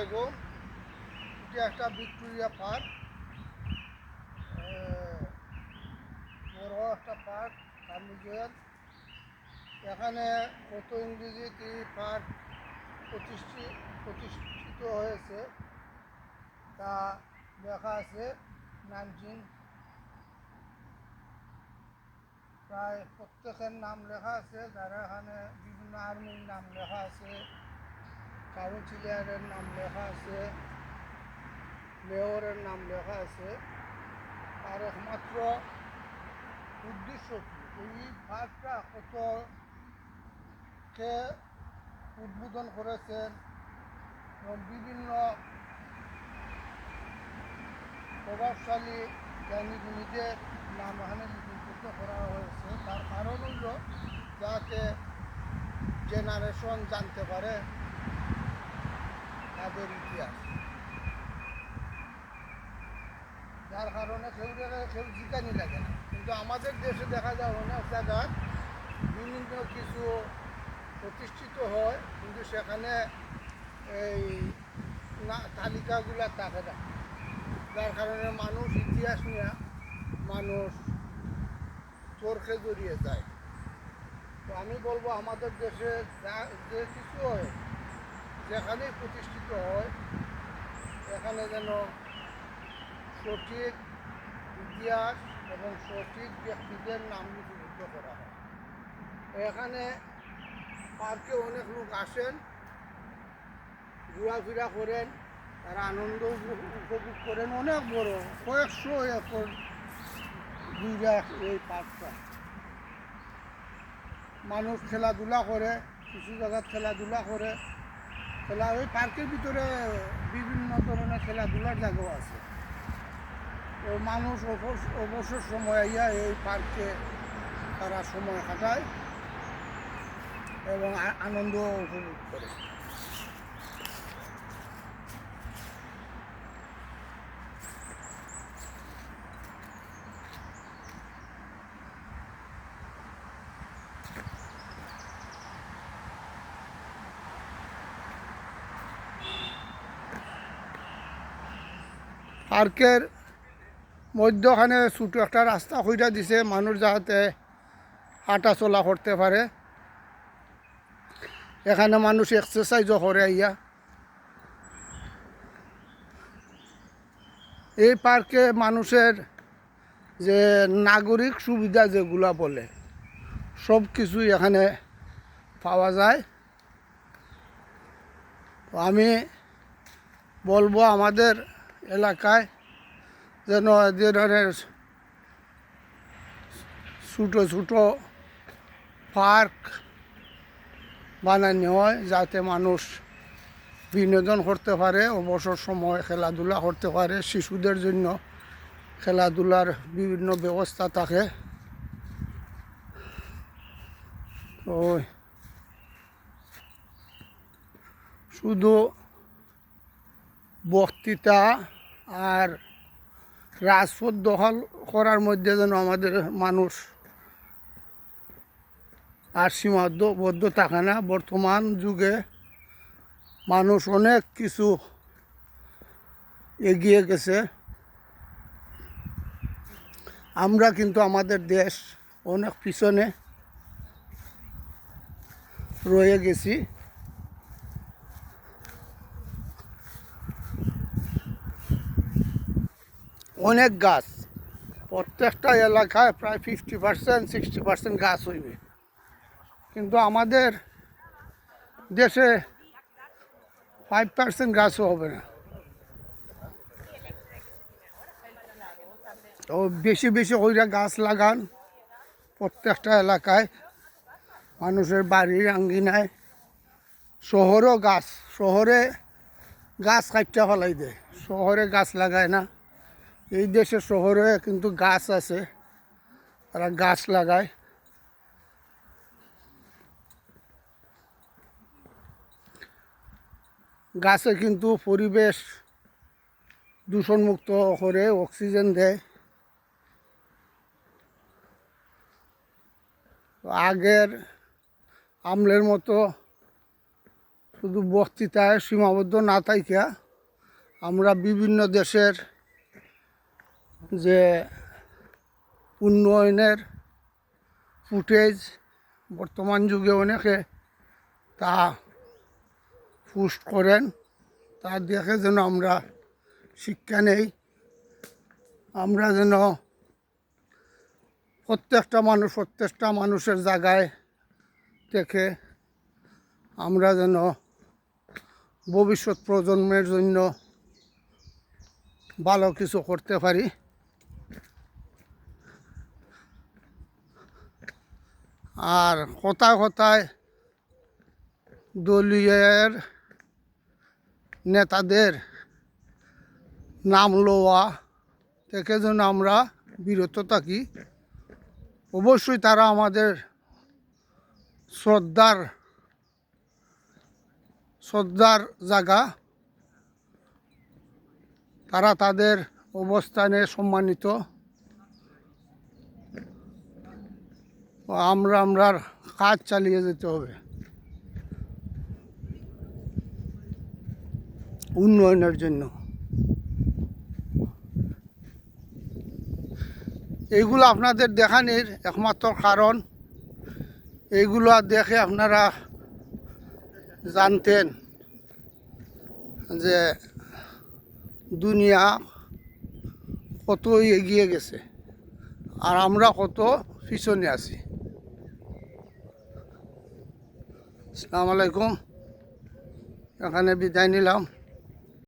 আলাইকুম এটা একটা ভিক্টোরিয়া পার্ক। বড় একটা পার্ক কার্নিজেল এখানে কত ইংরেজিতে এই পার্ক প্রতিষ্ঠিত প্রতিষ্ঠিত হয়েছে, তা লেখা আছে নাইনটিন প্রায় প্রত্যেকের নাম লেখা আছে, যারা এখানে বিভিন্ন আর্মির নাম লেখা আছে। কাউন্সিলরের নাম লেখা আছে, মেয়রের নাম লেখা আছে। আর একমাত্র উদ্দেশ্য কি? এই পার্কটা কত কে উদ্বোধন করেছেন? এবং বিভিন্ন প্রভাবশালী জ্ঞানীগুণীদের নাম এখানে লিপিবদ্ধ করা হয়েছে। তার কারণ হইল যাতে জেনারেশন জানতে পারে। তাদের ইতিহাস। যার কারণে কেউ জায়গায় কেউ জিকানি লাগে না। কিন্তু আমাদের দেশে দেখা যায় অনেক জায়গায় বিভিন্ন কিছু প্রতিষ্ঠিত হয়, কিন্তু সেখানে এই না, তালিকাগুলা থাকে না। যার কারণে মানুষ ইতিহাস নিয়ে মানুষ চোরখে জড়িয়ে যায়। তো আমি বলব, আমাদের দেশে যা, যে কিছু হয় যেখানেই প্রতিষ্ঠিত হয়, এখানে যেন সঠিক ইতিহাস এবং সঠিক ব্যক্তিদের নাম লিপিবদ্ধ করা হয়। এখানে পার্কে অনেক লোক আসেন, ঘোরাফেরা করেন, তারা আনন্দ উপভোগ করেন। অনেক বড়, কয়েকশো একর ঘুরা এই পার্কটা। মানুষ খেলাধুলা করে কিছু জায়গায় খেলাধুলা করে খেলা ওই পার্কের ভিতরে বিভিন্ন ধরনের খেলাধুলার জায়গাও আছে। তো মানুষ অবস- অবসর সময় আইয়া এই পার্কে তারা সময় কাটায় এবং আনন্দ উপভোগ করে। পার্কের মধ্যখানে ছোটো একটা রাস্তা কইরা দিছে মানুষ যাতে হাঁটা চলা করতে পারে। এখানে মানুষ এক্সারসাইজও করে ইয়া। এই পার্কে মানুষের যে নাগরিক সুবিধা যেগুলা বলে, সব কিছুই এখানে পাওয়া যায়। আমি বলব আমাদের এলাকায় যেন যে ধরনের ছোটো ছোটো পার্ক বানানো হয়, যাতে মানুষ বিনোদন করতে পারে, অবসর সময় খেলাধুলা করতে পারে, শিশুদের জন্য খেলাধুলার বিভিন্ন ব্যবস্থা থাকে। তো শুধু বক্তৃতা আর রাজপথ দখল করার মধ্যে যেন আমাদের মানুষ আর সীমাবদ্ধ থাকে না। বর্তমান যুগে মানুষ অনেক কিছু এগিয়ে গেছে। আমরা কিন্তু আমাদের দেশ অনেক পিছনে রয়ে গেছি। অনেক গাছ। প্রত্যেকটা এলাকায় প্রায় ফিফটি পার্সেন্ট সিক্সটি পার্সেন্ট গাছ হইবে। কিন্তু আমাদের দেশে ফাইভ পার্সেন্ট গাছও হবে না। তো বেশি বেশি কইরা গাছ লাগান। প্রত্যেকটা এলাকায় মানুষের বাড়ির আঙ্গিনায় শহরও গাছ, শহরে গাছ কাটতে ফেলাই দেয়। শহরে গাছ লাগায় না। এই দেশে শহরে কিন্তু গাছ আছে, তারা গাছ লাগায়। গাছে কিন্তু পরিবেশ দূষণমুক্ত করে অক্সিজেন দেয়। আগের আমলের মতো শুধু বক্তৃতায় সীমাবদ্ধ না থাইকা আমরা বিভিন্ন দেশের যে উন্নয়নের ফুটেজ বর্তমান যুগে অনেকে তা পোস্ট করেন, তা দেখে যেন আমরা শিক্ষা নেই। আমরা যেন প্রত্যেকটা মানুষ প্রত্যেকটা মানুষের জায়গায় থেকে আমরা যেন ভবিষ্যৎ প্রজন্মের জন্য ভালো কিছু করতে পারি। আর কথায় কথায় দলীয়ের নেতাদের নাম লওয়া থেকে যেন আমরা বিরত থাকি। অবশ্যই তারা আমাদের শ্রদ্ধার শ্রদ্ধার জায়গা। তারা তাদের অবস্থানে সম্মানিত। আমরা আমরার কাজ চালিয়ে যেতে হবে। উন্নয়নের জন্য। এইগুলো আপনাদের দেখানির একমাত্র কারণ। এইগুলো দেখে আপনারা জানতেন যে দুনিয়া কত এগিয়ে গেছে আর আমরা কত পিছনে আছি। আসসালামু আলাইকুম। এখানে বিদায় নিলাম।